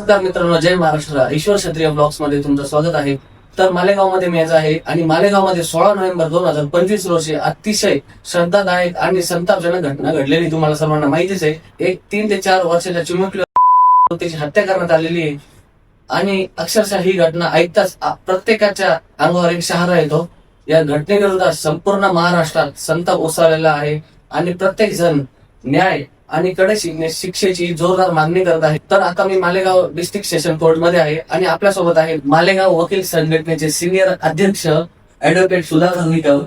नमस्कार मित्रांनो जय महाराष्ट्र. ईश्वर क्षत्रिय ब्लॉग्समध्ये तुमचं स्वागत आहे. तर मालेगावमध्ये मॅच आहे आणि मालेगावमध्ये सोळा नोव्हेंबर दोन हजार पंचवीस रोजी अतिशय श्रद्धादायक आणि संतापजनक घटना घडलेली तुम्हाला सर्वांना माहितीच आहे. एक तीन ते चार वर्षाच्या चिमुकल्या त्याची हत्या करण्यात आलेली आहे. आणि अक्षरशः ही घटना ऐकताच प्रत्येकाच्या अंगावर एक शहारा येतो. या घटनेविरोधात संपूर्ण महाराष्ट्रात संताप उसळलेला आहे आणि प्रत्येक जण न्याय आणि कडे शिक्षेची जोरदार मागणी करत आहे. तर आता मी मालेगाव डिस्ट्रिक्ट सेशन कोर्टमध्ये आहे आणि आपल्यासोबत आहे मालेगाव वकील संघटनेचे सिनियर अध्यक्ष ऍडव्होकेट सुधाकर निकम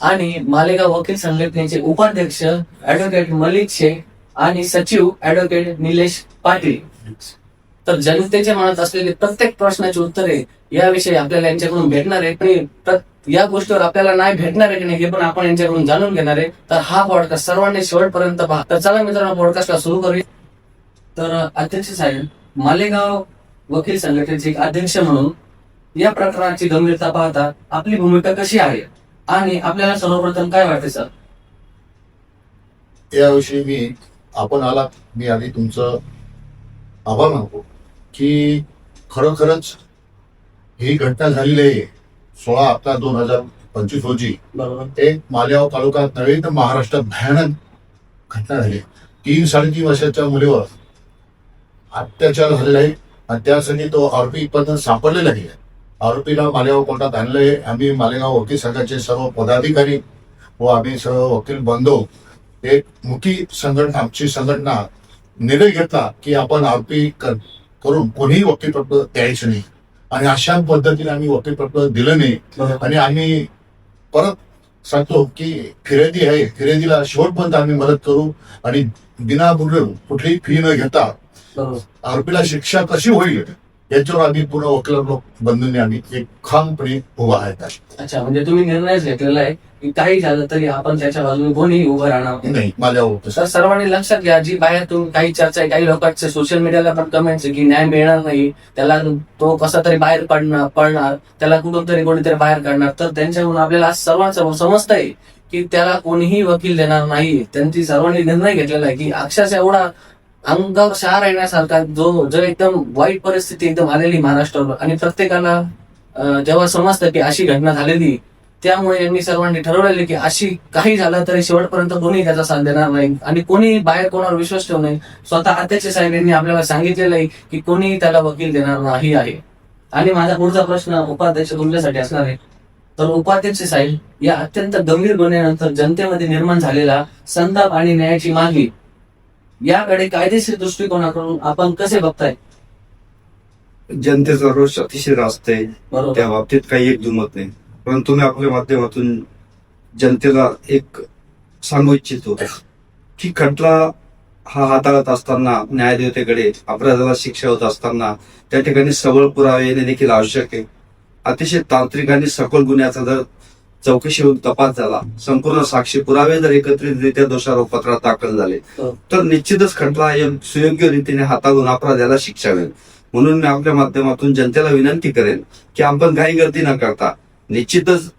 आणि मालेगाव वकील संघटनेचे उपाध्यक्ष ऍडव्होकेट मलिक शेख आणि सचिव ऍडव्होकेट निलेश पाटील. तर जनतेच्या मनात असलेले प्रत्येक प्रश्नाची उत्तरे याविषयी आपल्याला यांच्याकडून भेटणार आहे आणि या गोष्टीवर आपल्याला नाही भेटणार आहे की नाही हे पण आपण यांच्याकडून जाणून घेणार आहे. तर हा पॉडकास्ट सर्वांनी शेवटपर्यंत पहा. तर चला मित्रांनो पॉडकास्टला सुरू करूया. तर अध्यक्ष साहेब मालेगाव वकील संघटनेचे एक अध्यक्ष म्हणून या प्रकरणाची गंभीरता पाहता आपली भूमिका कशी आहे? आणि आपल्याला सर्वप्रथम काय वाटते सर? याविषयी मी आपण आलात. मी आधी तुमचं आभार मानतो की खरोखरच ही घटना झालेली आहे. सोळा अकरा दोन हजार पंचवीस रोजी बरोबर. एक मालेगाव तालुक्यात नव्हे तर महाराष्ट्रात भयानक घटना झाली. तीन साडेतीन वर्षाच्या मुलीवर अत्याचार झालेला आहे आणि त्यासाठी तो आरोपी पर्यंत सापडलेला आहे आरोपीला मालेगाव कोर्टात आणलंय आम्ही मालेगाव वकील संघाचे सर्व पदाधिकारी व आम्ही सर्व वकील बांधव एक मोठी संघटना आमची संघटना निर्णय घेतला की आपण आरोपी कर- करून कोणीही वकीलपत्र द्यायचं नाही. आणि अशा पद्धतीने आम्ही वकीलपत्र दिलं नाही. आणि आम्ही परत सांगतो की फिर्यादी आहे. फिर्यादीला शेवटपर्यंत आम्ही मदत करू आणि बिनाबुड कुठलीही फी न घेता आरोपीला शिक्षा कशी होईल? याच्यावर आम्ही पूर्ण वकील बंधूंनी आम्ही एक खामपणे उभा आहेत. अच्छा म्हणजे तुम्ही निर्णयच घेतलेला आहे की काही झालं तरी आपण त्याच्या बाजूने कोणीही उभं राहणार नाही. माझ्या तर सर्वांनी लक्षात घ्या जी बाहेर तुम्ही काही चर्चा आहे काही लोकांचे सोशल मीडियाला पण कमेंट्स की न्याय मिळणार नाही त्याला तो कसा तरी बाहेर पडणार पडणार त्याला कुठून तरी कोणीतरी बाहेर काढणार. तर त्यांच्याकडून आपल्याला सर्वांसमोर समजतंय की त्याला कोणीही वकील देणार नाही त्यांची सर्वांनी निर्णय घेतलेला आहे की अक्षरशः एवढा अंगावर शहार येण्यासारखा जो जो एकदम वाईट परिस्थिती एकदम आलेली महाराष्ट्रावर आणि प्रत्येकाला जेव्हा समजतं की अशी घटना झालेली त्यामुळे यांनी सर्वांनी ठरवलेले की अशी काही झालं तरी शेवटपर्यंत कोणी त्याचा साथ देणार नाही. आणि कोणी बाहेर कोणावर विश्वास ठेवू नये. स्वतः अध्यक्ष साहेब यांनी आपल्याला सांगितलेलं आहे की कोणी त्याला वकील देणार नाही आहे. आणि माझा पुढचा प्रश्न उपाध्यक्ष तुमच्यासाठी असणार आहे. तर उपाध्यक्ष साहेब या अत्यंत गंभीर गुन्ह्यानंतर जनतेमध्ये निर्माण झालेला संताप आणि न्यायाची मागणी याकडे कायदेशीर दृष्टिकोनाकडून आपण कसे बघताय? जनतेचा रोष अतिशय रास्त आहे. बरोबर. त्या बाबतीत काही एक दुमत नाही. परंतु मी आपल्या माध्यमातून जनतेला एक सांगू इच्छितो की खटला हा हाताळत असताना न्यायदेवतेकडे अपराधाला शिक्षा होत असताना त्या ठिकाणी सबळ पुरावे येणे देखील आवश्यक आहे. अतिशय तांत्रिक आणि सखोल गुन्ह्याचा जर चौकशी होऊन तपास झाला. संपूर्ण साक्षी पुरावे जर एकत्रितरित्या दोषारोपपत्रात दाखल झाले हो. तर निश्चितच खटला सुयोग्य रीतीने हाताळून अपराधाला शिक्षा मिळेल. म्हणून मी आपल्या माध्यमातून जनतेला विनंती करेन की आपण काही गर्दी न करता निश्चितच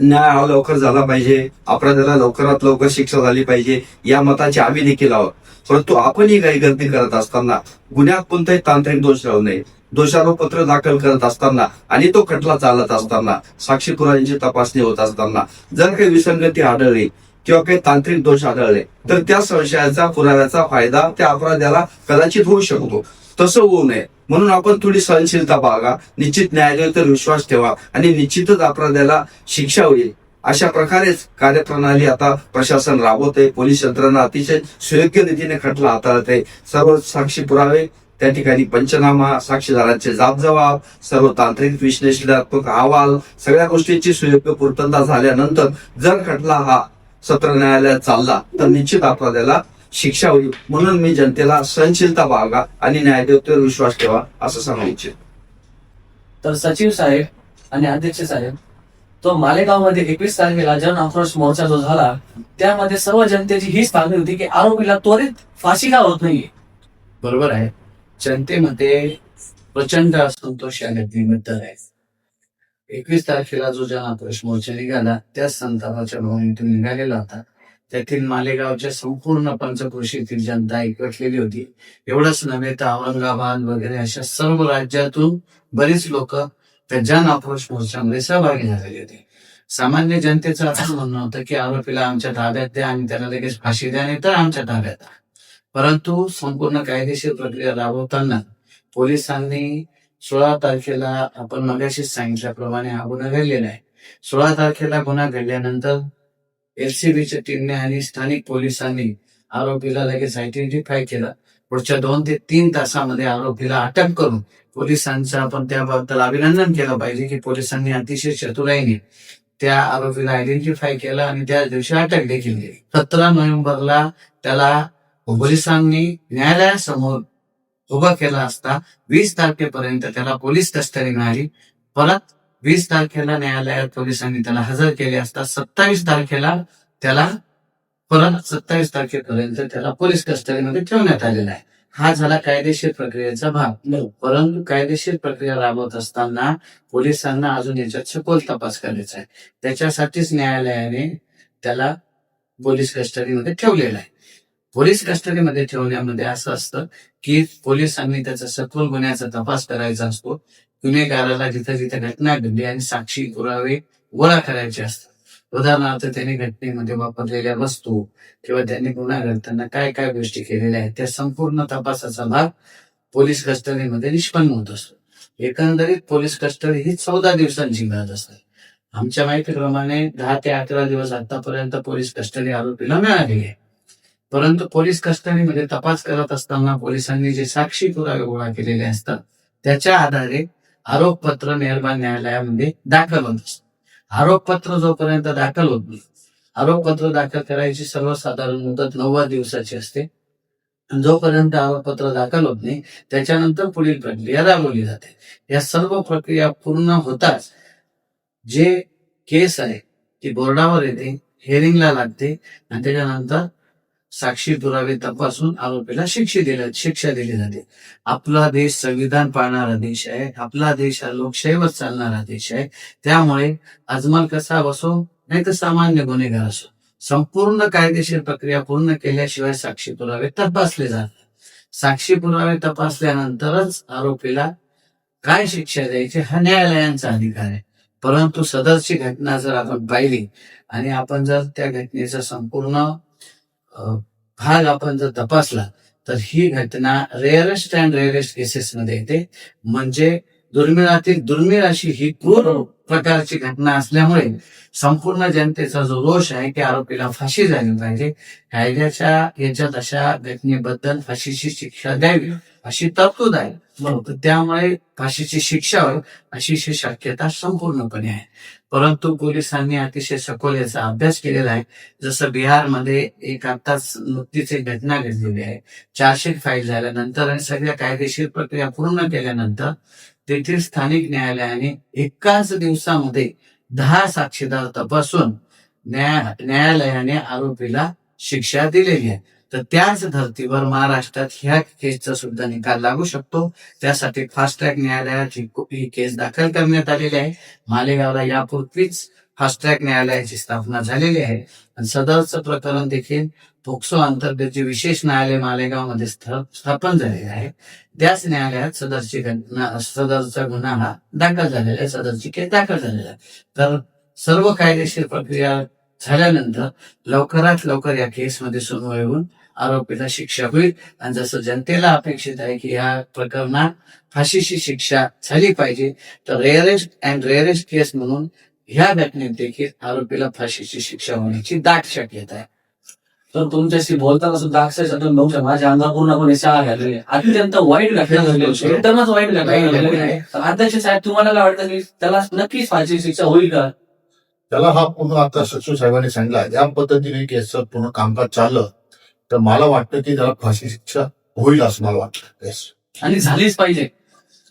न्याय हा लवकर झाला पाहिजे. अपराधाला लवकरात लवकर शिक्षा झाली पाहिजे. या मताची आम्ही देखील आहोत. परंतु आपणही काही गर्दी करत असताना गुन्ह्यात कोणताही तांत्रिक दोष राहू नये. दोषारोपत्र दाखल करत असताना आणि तो खटला चालत असताना साक्षी पुराव्यांची तपासणी होत असताना जर काही विसंगती आढळली किंवा काही तांत्रिक दोष आढळले तर त्या संशयाचा पुराव्याचा फायदा त्या अपराध्याला कदाचित होऊ शकतो. तसं होऊ नये. म्हणून आपण थोडी सहनशीलता बाळगा निश्चित न्यायालयावर विश्वास ठेवा आणि निश्चितच अपराध्याला शिक्षा होईल. अशा प्रकारेच कार्यप्रणाली आता प्रशासन राबवत आहे पोलीस यंत्रणा अतिशय सुयोग्य रीतीने खटला हाताळत आहे सर्व साक्षी पुरावे त्या ठिकाणी पंचनामा साक्षीदारांचे जाबजबाब सर्व तांत्रिक विश्लेषणात्मक अहवाल सगळ्या गोष्टींची सुयोग्य पूर्तता झाल्यानंतर जर खटला हा सत्र न्यायालयात चालला तर निश्चित अपराध्याला शिक्षा होईल. म्हणून मी जनतेला सहनशीलता बाळगा आणि न्यायदेवतेवर विश्वास ठेवा असं सांगू इच्छित. तर सचिव साहेब आणि अध्यक्ष साहेब तो मालेगावमध्ये एकवीस तारखेला जन आक्रोश मोर्चा जो झाला त्यामध्ये सर्व जनतेची हीच मागणी होती की आरोपीला त्वरित फाशी का होत नाहीये? बरोबर आहे. जनतेमध्ये प्रचंड असंतोष या घटनेबद्दल आहे. एकवीस तारखेला जो जनाक्रोश मोर्चा निघाला त्याच संतापाच्या भावनेतून निघालेला होता. त्यातील मालेगावच्या संपूर्ण पंचकृषीतील जनता एकवटलेली होती. एवढंच नव्हे तर औरंगाबाद वगैरे अशा सर्व राज्यातून बरीच लोक त्या जन आक्रोश मोर्चामध्ये सहभागी झालेली होती. सामान्य जनतेचं असं म्हणणं होतं की आरोपीला आमच्या ताब्यात द्या आणि त्याला लगेच फाशी द्या नाही तर आमच्या ताब्यात परंतु संपूर्ण कायदेशीर प्रक्रिया राबवताना पोलिसांनी सोळा तारखेला आपण मगाशीच सांगितल्याप्रमाणे हा गुन्हा घडलेला आहे. सोळा तारखेला गुन्हा घडल्यानंतर एलसीबीच्या टीमने आणि स्थानिक पोलिसांनी आरोपीला लगेच आयडेंटिफाय केला. पुढच्या दोन ते तीन तासामध्ये आरोपीला अटक करून पोलिसांचं आपण त्याबद्दल अभिनंदन केलं पाहिजे की पोलिसांनी अतिशय चतुराईने त्या आरोपीला आयडेंटिफाय केलं आणि त्या दिवशी अटक देखील केली. सतरा नोव्हेंबरला त्याला पोलिसांनी न्यायालयासमोर उभा केला असता वीस तारखेपर्यंत त्याला पोलीस कस्टडी मिळाली. परत वीस तारखेला न्यायालयात पोलिसांनी त्याला हजर केले असता सत्तावीस तारखेला त्याला परत सत्तावीस तारखेपर्यंत त्याला पोलीस कस्टडीमध्ये ठेवण्यात आलेला आहे. हा झाला कायदेशीर प्रक्रियेचा भाग. परंतु कायदेशीर प्रक्रिया राबवत असताना पोलिसांना अजून याच्यात सखोल तपास करायचा आहे. त्याच्यासाठीच न्यायालयाने त्याला पोलीस कस्टडीमध्ये ठेवलेला आहे. पोलीस कस्टडीमध्ये ठेवण्यामध्ये असं असतं की पोलिसांनी त्याचा सखोल गुन्ह्याचा तपास करायचा असतो. गुन्हेगाराला जिथे जिथे घटना घडली आणि साक्षी पुरावे गोळा करायचे असतात. उदाहरणार्थ त्यांनी घटनेमध्ये वापरलेल्या वस्तू किंवा त्यांनी गुन्हा घडताना काय काय गोष्टी केलेल्या आहेत त्या संपूर्ण तपासाचा भाग पोलीस कस्टडीमध्ये निष्पन्न होत असतो. एकंदरीत पोलीस कस्टडी ही चौदा दिवसांची मिळत असते. आमच्या माहितीप्रमाणे दहा ते अकरा दिवस आतापर्यंत पोलीस कस्टडी आरोपीला मिळालेली आहे. परंतु पोलीस कस्टडीमध्ये तपास करत असताना पोलिसांनी जे साक्षी पुरावे गोळा केलेले असतात त्याच्या आधारे आरोपपत्र निर्माण न्यायालयामध्ये दाखल होत असत. आरोपपत्र जोपर्यंत दाखल होत नाही आरोपपत्र दाखल करायची सर्वसाधारण मुदत नव्वद दिवसाची असते. जोपर्यंत आरोपपत्र दाखल होत नाही त्याच्यानंतर पुढील प्रक्रिया राबवली जाते. या सर्व प्रक्रिया पूर्ण होताच जे केस आहे ती बोर्डावर येते हिअरिंगला लागते आणि त्याच्यानंतर साक्षी पुरावे तपासून आरोपीला शिक्षा दिल्या शिक्षा दिली जाते. आपला देश संविधान पाळणारा देश आहे. आपला देश हा लोकशाहीवर चालणारा देश आहे. त्यामुळे अजमाल कसा असो नाही तर सामान्य गुन्हेगार असो. संपूर्ण कायदेशीर प्रक्रिया पूर्ण केल्याशिवाय साक्षी पुरावे तपासले जातात. साक्षी पुरावे तपासल्यानंतरच आरोपीला काय शिक्षा द्यायची हा न्यायालयांचा अधिकार आहे. परंतु सदरची घटना जर आपण पाहिली आणि आपण जर त्या घटनेचा संपूर्ण भाग आपण जर तपासला तर ही घटना रेअरेस्ट अँड रेअरेस्ट केसेस मध्ये येते. म्हणजे दुर्मिळातील दुर्मिळ अशी ही क्रूर प्रकारची घटना असल्यामुळे संपूर्ण जनतेचा जो रोष आहे की आरोपीला फाशी झाली पाहिजे. कायद्याच्या याच्यात अशा घटनेबद्दल फाशीची शिक्षा द्यावी अशी तरतूद आहे. नव्हतं. त्यामुळे फाशीची शिक्षा होईल अशी शक्यता संपूर्णपणे आहे. परंतु पोलिसांनी अतिशय सखोल याचा अभ्यास केलेला आहे. जसं बिहारमध्ये एक आताच नुकतीच एक घटना घडलेली आहे. चार्जशीट फाईल झाल्यानंतर आणि सगळ्या कायदेशीर प्रक्रिया पूर्ण केल्यानंतर तेथील स्थानिक न्यायालयाने एकाच दिवसामध्ये दहा साक्षीदार तपासून न्याय न्यायालयाने आरोपीला शिक्षा दिलेली आहे. तर त्याच धर्तीवर महाराष्ट्रात ह्या केसचा सुद्धा निकाल लागू शकतो. त्यासाठी फास्ट ट्रॅक न्यायालयात ही केस दाखल करण्यात आलेली आहे. मालेगावला यापूर्वीच फास्ट ट्रॅक न्यायालयाची स्थापना झालेली आहे. आणि सदरचं प्रकरण देखील पोक्सो अंतर्गत जे विशेष न्यायालय मालेगावमध्ये स्थ- स्थापन झालेले आहे त्याच न्यायालयात सदरची घटना सदरचा गुन्हा हा दाखल झालेला आहे सदरची केस दाखल झालेला आहे. तर सर्व कायदेशीर प्रक्रिया झाल्यानंतर लवकरात लवकर या केसमध्ये सुनवाई होऊन आरोपीला शिक्षा होईल. आणि जसं जनतेला अपेक्षित आहे की या प्रकरणात फाशीची शिक्षा झाली पाहिजे तर रेअरेस्ट अँड रेअरेस्ट केस म्हणून ह्या घटनेत देखील आरोपीला फाशीची शिक्षा होण्याची दाट शक्यता आहे. तर तुमच्याशी बोलताना सुद्धा अक्षरशः शकता माझ्या अंगा पूर्णपणे शाळा घाललेली आहे. अत्यंत वाईट घटना घडली होती एकदमच वाईट घटना अध्यक्ष साहेब तुम्हाला काय वाटतं की त्याला नक्कीच फाशी शिक्षा होईल का? त्याला हा पूर्ण आता सचिव साहेबांनी सांगितला या पद्धतीने केसचं पूर्ण कामकाज चाललं तर मला वाटतं की त्याला फाशी शिक्षा होईल असं मला वाटतं. येस आणि झालीच पाहिजे.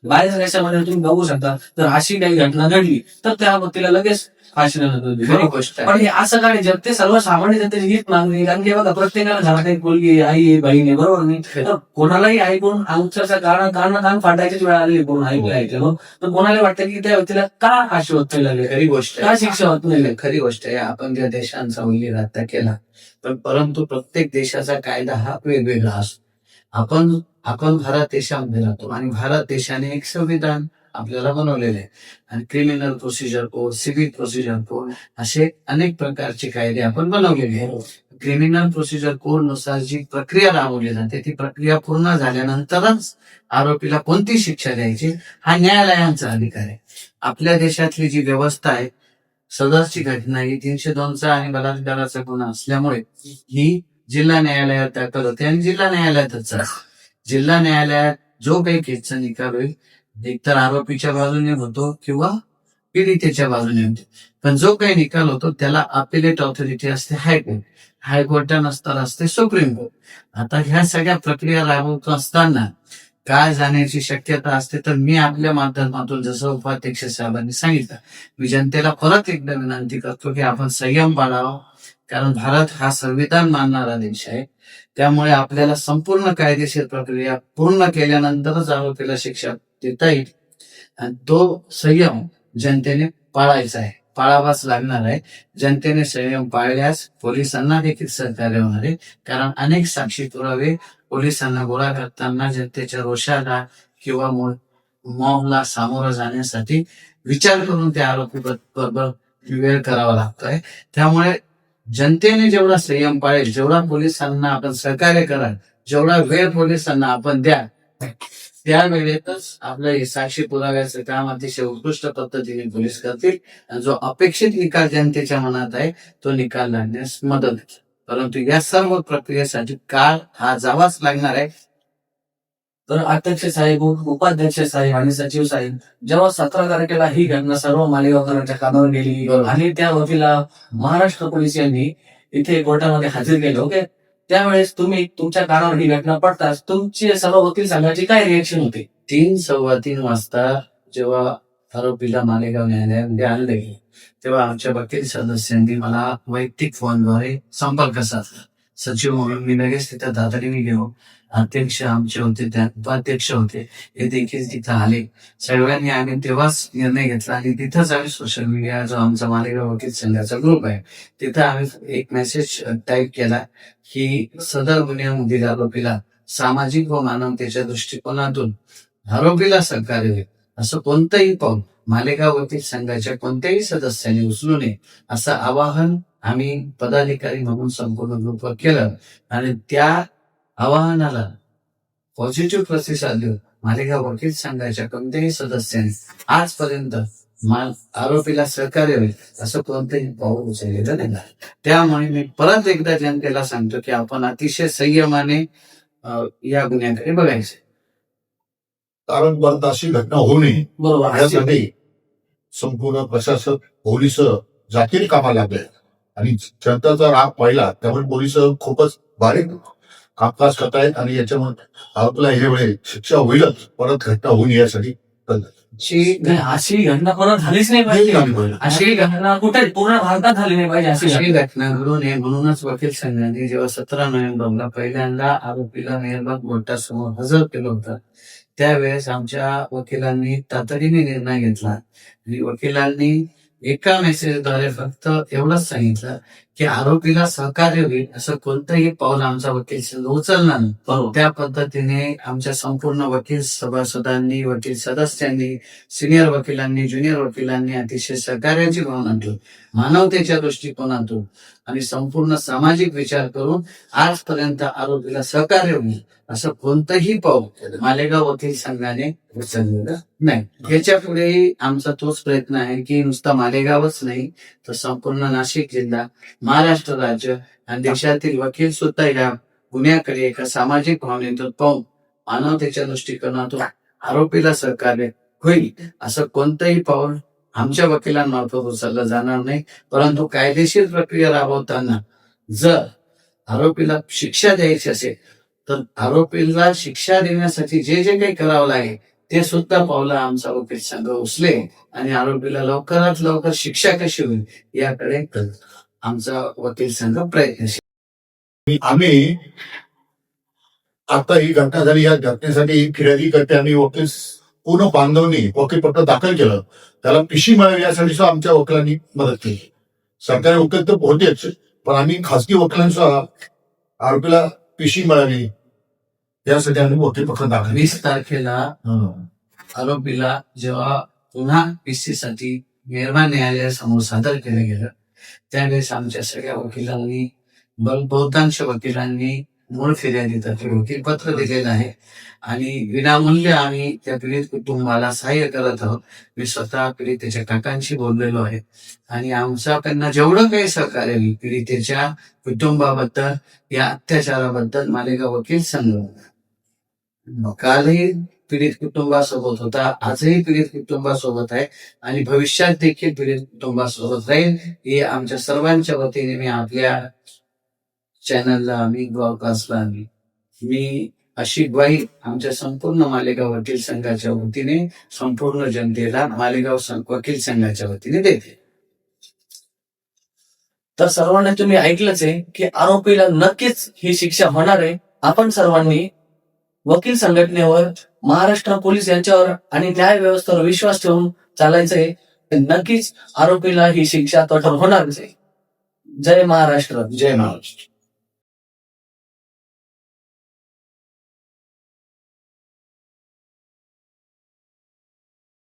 बाहेर देशामध्ये तुम्ही बघू शकता जर अशी काही घटना घडली तर त्या व्यक्तीला लगेच येते. खरी गोष्ट पण हे असं काय जग ते सर्वसामान्य जनतेची हीच मागणी. कारण की बघा प्रत्येकाला घरात एक मुलगी आई आहे बहीण आहे बरोबर नाही? तर कोणालाही ऐकून अक्षरशः कारण कारण कान फाटायचीच वेळ आलेली कोण ऐकलं ऐकलं तर कोणाला वाटतं की त्या व्यक्तीला का होत नाही लागली? खरी गोष्ट का शिक्षा होत नाही? खरी गोष्ट आहे. आपण ज्या देशांचा उल्लेख आता केला पण परंतु प्रत्येक देशाचा कायदा हा वेगवेगळा असतो. आपण आपण भारत देशामध्ये राहतो आणि भारत देशाने एक संविधान आपल्याला बनवलेले आणि criminal procedure code civil procedure code असे अनेक प्रकारचे कायदे आपण बनवलेले आहेत. क्रिमिनल प्रोसिजर कोडनुसार जी प्रक्रिया राबवली जाते ती प्रक्रिया पूर्ण झाल्यानंतरच आरोपीला कोणती शिक्षा द्यायची हा न्यायालयांचा अधिकार आहे. आपल्या देशातली जी व्यवस्था आहे सदरची घटना ही तीनशे दोनचा आणि बलात्काराचा गुन्हा असल्यामुळे ही जिल्हा न्यायालयात दाखल होते आणि जिल्हा न्यायालयातच जिल्हा न्यायालयात जो काही केसचा निकाल होईल एकतर आरोपीच्या बाजूने होतो किंवा पीडितेच्या बाजूने होते. पण जो काही निकाल होतो त्याला अपिलेट ऑथॉरिटी असते हायकोर्ट हायकोर्टानंतर असते सुप्रीम कोर्ट. आता ह्या सगळ्या प्रक्रिया राबवत असताना काय जाण्याची शक्यता असते तर मी आपल्या माध्यमातून जसं उपाध्यक्ष साहेबांनी सांगितलं मी जनतेला परत एकदा विनंती करतो की आपण संयम पाळावा कारण भारत हा संविधान मानणारा देश आहे. त्यामुळे आपल्याला संपूर्ण कायदेशीर प्रक्रिया पूर्ण केल्यानंतरच आरोपीला शिक्षा देता येईल. आणि तो संयम जनतेने पाळायचा आहे. पाळावाच लागणार आहे. जनतेने संयम पाळल्यास पोलिसांना देखील सहकार्य होणार आहे. कारण अनेक साक्षी पुरावे पोलिसांना गोळा करताना जनतेच्या रोषाला किंवा मॉबला सामोरं जाण्यासाठी विचार करून त्या आरोपी बरोबर वेळ करावा लागतोय त्यामुळे जनतेने जेवढा संयम पाळेल जेवढा पोलिसांना आपण सहकार्य कराल जेवढा वेळ पोलिसांना आपण द्या त्या वेळेतच आपलं हे साक्षी पुराव्याचं काम अतिशय उत्कृष्ट पद्धतीने पोलीस करतील. आणि जो अपेक्षित निकाल जनतेच्या मनात आहे तो निकाल लागण्यास मदत होईल. परंतु या सर्व प्रक्रियेसाठी काळ हा जावाच लागणार आहे. तर अध्यक्ष साहेब उपाध्यक्ष साहेब आणि सचिव साहेब जेव्हा सतरा तारखेला ही घटना सर्व मालेगावकरांच्या कानावर गेली आणि त्या वकीला महाराष्ट्र पोलीस यांनी इथे कोर्टामध्ये हजर केले ओके? त्यावेळेस तुम्ही तुमच्या कानावर ही घटना पडताच तुमची सर्व वकील संघाची काय रिएक्शन होती? तीन सव्वा तीन वाजता जेव्हा आरोपीला मालेगाव न्यायालयामध्ये आणले तेव्हा आमच्या वकील सदस्यांनी मला वैयक्तिक फोनद्वारे संपर्क साधला. सचिव म्हणून मी लगेच तिथं तातडीने गेलो. अध्यक्ष आमचे होते त्या उपाध्यक्ष होते हे देखील तिथं आले. सगळ्यांनी आम्ही तेव्हाच निर्णय घेतला आणि तिथंच आम्ही सोशल मीडिया जो आमचा मालेगाव वकील संघाचा ग्रुप आहे तिथं आम्ही एक मेसेज टाईप केला की सदर गुन्ह्यामधील आरोपीला सामाजिक व मानवतेच्या दृष्टिकोनातून आरोपीला सहकार्य होईल असं कोणतंही पाऊल मालेगाव वकील संघाच्या कोणत्याही सदस्यांनी उचलू नये असं आवाहन आम्ही पदाधिकारी म्हणून संपूर्ण ग्रुपवर केलं आणि त्या आवाहनाला पॉझिटिव्ह प्रतिसाद देऊन मालेगाव वकील संघाच्या कोणत्याही सदस्यांनी आजपर्यंत आरोपीला सहकार्य होईल असं कोणतंही पाऊल उचललेलं नाही. त्यामुळे मी परत एकदा जनतेला सांगतो की आपण अतिशय संयमाने या गुन्ह्याकडे बघायचं. कारण परत अशी घटना होऊ नये. बरोबर. संपूर्ण प्रशासक पोलीस जातीने कामाला लागले. आणि जनताचा राग पाहिला त्यामुळे पोलीस खूपच बारीक कामकाज करतायत आणि याच्यामुळे आपला हे वेळे शिक्षा होईलच परत घटना नये यासाठी अशी नाही, अशी घटना परत झालीच नाही पाहिजे. अशी घटना कुठे पूर्ण भारतात झाली नाही पाहिजे अशी अशी घटना. घडू नये म्हणूनच वकील संघाने जेव्हा सतरा नोव्हेंबरला पहिल्यांदा आरोपीला मेहरबाग कोर्टासमोर हजर केलं होतं त्यावेळेस आमच्या वकिलांनी तातडीने निर्णय घेतला. आणि वकिलांनी एका मेसेजद्वारे फक्त एवढंच सांगितलं की आरोपीला सहकार्य होईल असं कोणतंही पाऊल आमचा वकील उचलणार नाही. बरोबर त्या पद्धतीने आमच्या संपूर्ण वकील सभासदांनी वकील सदस्यांनी सिनियर वकिलांनी ज्युनियर वकिलांनी अतिशय सहकार्याची भावना ठेवून मानवतेच्या दृष्टिकोनातून आणि संपूर्ण सामाजिक विचार करून आजपर्यंत आरोपीला सहकार्य होईल. असं कोणतंही पाऊल मालेगाव वकील संघाने उचललेलं नाही. याच्या पुढेही आमचा तोच प्रयत्न आहे की नुसता मालेगावच नाही तर संपूर्ण नाशिक जिल्हा महाराष्ट्र राज्य आणि देशातील वकील सुद्धा या गुन्ह्याकडे एका सामाजिक भावनेतून पाहून मानवतेच्या दृष्टिकोनातून आरोपीला सहकार्य होईल असं कोणतंही पाऊल आमच्या वकिलांमार्फत उचललं जाणार नाही. परंतु कायदेशीर प्रक्रिया राबवताना जर आरोपीला शिक्षा द्यायची असेल तर आरोपीला शिक्षा देण्यासाठी जे जे काही करावं लागेल ते सुद्धा पावलं आमचा वकील संघ उचले आणि आरोपीला लवकरात लवकर शिक्षा कशी होईल याकडे आमचा वकील संघ प्रयत्नशील. आम्ही आता ही घटना झाली या घटनेसाठी फिर्यादी करते आणि वकील पूर्ण बांधवनी वकीलपत्र दाखल केलं. त्याला पिशी मिळावी यासाठी सुद्धा आमच्या वकिलांनी मदत केली. सरकारी वकील तर होतेच पण आम्ही खासगी वकिलांसह आरोपीला पिशी मिळावी यासाठी आम्ही वकीलपत्र दाखल केलं. वीस तारखेला. आरोपीला जेव्हा पुन्हा पीसी साठी निर्माण न्यायालयासमोर सादर केलं गेलं त्यावेळेस आमच्या सगळ्या वकिलांनी बहुतांश वकिलांनी मूळ फिर्यादीतर्फे वकील पत्र दिलेलं आहे. आणि विनामूल्य आम्ही त्या पीडित कुटुंबाला सहाय्य करत आहोत. मी स्वतः पीडितेच्या काकांशी बोललेलो आहे. आणि आमचा त्यांना जेवढं काही सहकार्य होईल पीडितेच्या कुटुंबाबद्दल या अत्याचाराबद्दल मालेगाव वकील संघ कालही पीडित कुटुंबासोबत होता. आजही पीडित कुटुंबासोबत आहे. आणि भविष्यात देखील पीडित कुटुंबासोबत राहील. हे आमच्या सर्वांच्या वतीने मी आपल्या चॅनलला आम्ही ब्रॉडकास्टला आम्ही. मी अशी ग्वाही आमच्या संपूर्ण मालेगाव वकील संघाच्या वतीने संपूर्ण जनतेला मालेगाव वकील संघाच्या वतीने देते. तर सर्वांनी तुम्ही ऐकलंच आहे की आरोपीला नक्कीच ही शिक्षा होणार आहे. आपण सर्वांनी वकील संघटनेवर महाराष्ट्र पोलीस यांच्यावर आणि न्याय व्यवस्थेवर विश्वास ठेवून चालायचं आहे. नक्कीच आरोपीला ही शिक्षा कठोर होणारच आहे. जय महाराष्ट्र. जय महाराष्ट्र.